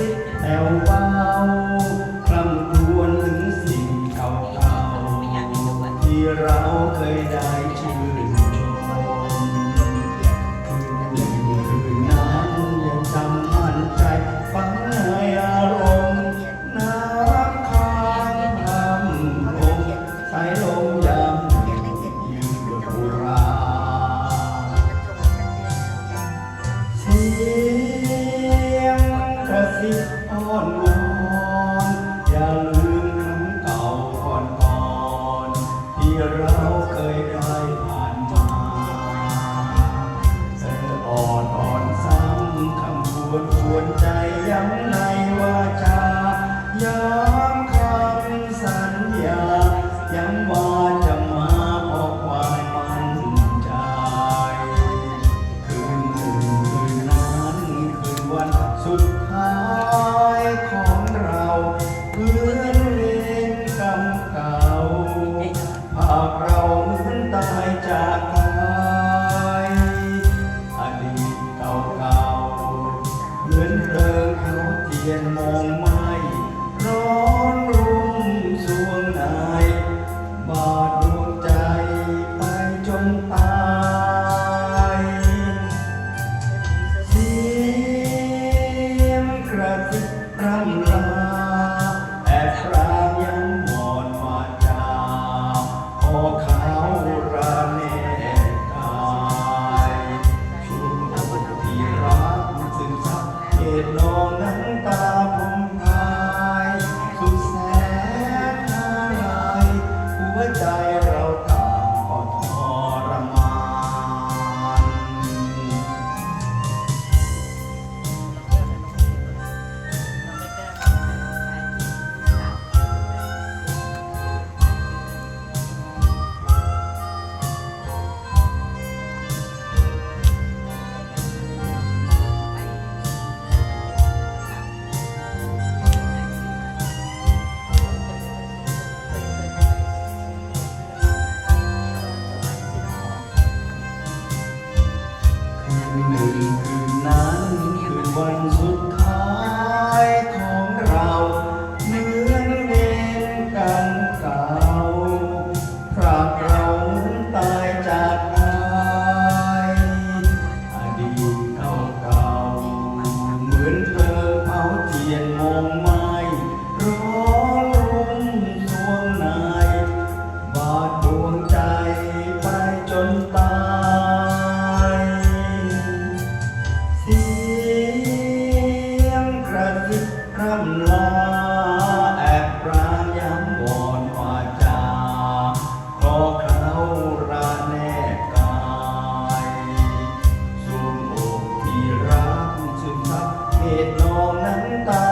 xích eo bao ซิบอ้อนวอนอย่าลืมครั้งเก่าก่อนก่อนที่เราเคยได้ผ่านมาเธออ่อนอ่อนซ้ำคำชวดชวนใจย้ำนา รำลาแอบรางยังมอนมาดามพอเขาราเนกายชุมที่รักซึ่งสักเหตุนอนนั้นตา mình nan từ ban rút ร่ำลาแอบปรางย้ำวอนวาจาขเขาราแนบกายสวงกที่รักซึมซับเหตุนองน้ำตา